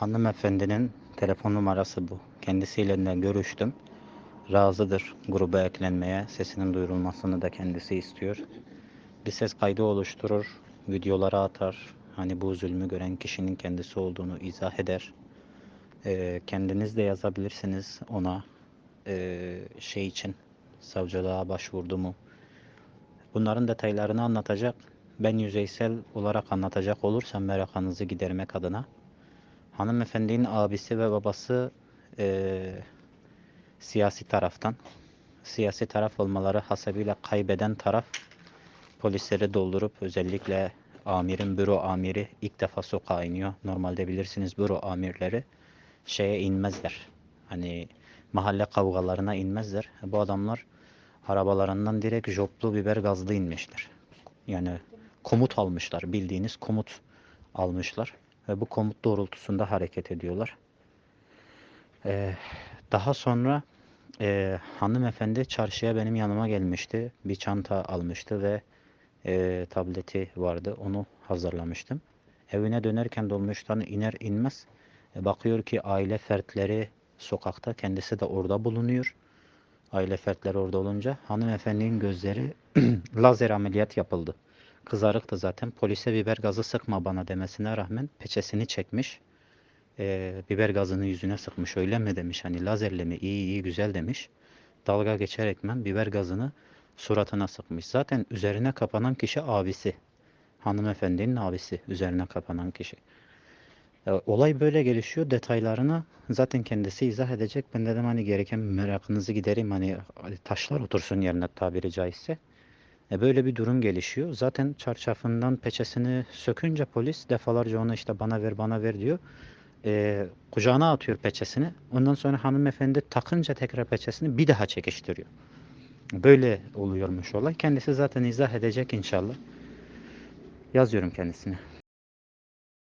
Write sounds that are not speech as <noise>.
hanımefendinin telefon numarası bu. Kendisiyle de görüştüm. Razıdır gruba eklenmeye. Sesinin duyurulmasını da kendisi istiyor. Bir ses kaydı oluşturur. Videolara atar. Hani bu zulmü gören kişinin kendisi olduğunu izah eder. Ee, kendiniz de yazabilirsiniz ona ee, şey için savcılığa başvurdu mu? Bunların detaylarını anlatacak. Ben yüzeysel olarak anlatacak olursam merakınızı gidermek adına. Hanımefendinin abisi ve babası eee, siyasi taraftan. Siyasi taraf olmaları hasebiyle kaybeden taraf polisleri doldurup özellikle amirin büro amiri ilk defa sokağa iniyor. Normalde bilirsiniz büro amirleri şeye inmezler. Hani mahalle kavgalarına inmezler. Bu adamlar arabalarından direkt joplu biber gazlı inmişler. Yani komut almışlar. Bildiğiniz komut almışlar. Ve bu komut doğrultusunda hareket ediyorlar. Ee, daha sonra e, hanımefendi çarşıya benim yanıma gelmişti. Bir çanta almıştı ve e, tableti vardı. Onu hazırlamıştım. Evine dönerken dolmuştan iner inmez e, bakıyor ki aile fertleri sokakta. Kendisi de orada bulunuyor. Aile fertleri orada olunca hanımefendinin gözleri <clears throat> lazer ameliyat yapıldı. Kızarıktı zaten. Polise biber gazı sıkma bana demesine rağmen peçesini çekmiş. Ee, biber gazını yüzüne sıkmış. Öyle mi demiş. Hani lazerle mi? İyi iyi güzel demiş. Dalga geçerekmen biber gazını suratına sıkmış. Zaten üzerine kapanan kişi abisi. Hanımefendinin abisi. Üzerine kapanan kişi. E, Olay böyle gelişiyor. Detaylarını zaten kendisi izah edecek. Ben dedim hani gereken merakınızı gidereyim. Hani taşlar otursun yerine tabiri caizse. E, böyle bir durum gelişiyor. Zaten çarşafından peçesini sökünce polis defalarca ona işte bana ver bana ver diyor. E, kucağına atıyor peçesini. Ondan sonra hanımefendi takınca tekrar peçesini bir daha çekiştiriyor. Böyle oluyormuş olay. Kendisi zaten izah edecek inşallah. Yazıyorum kendisine.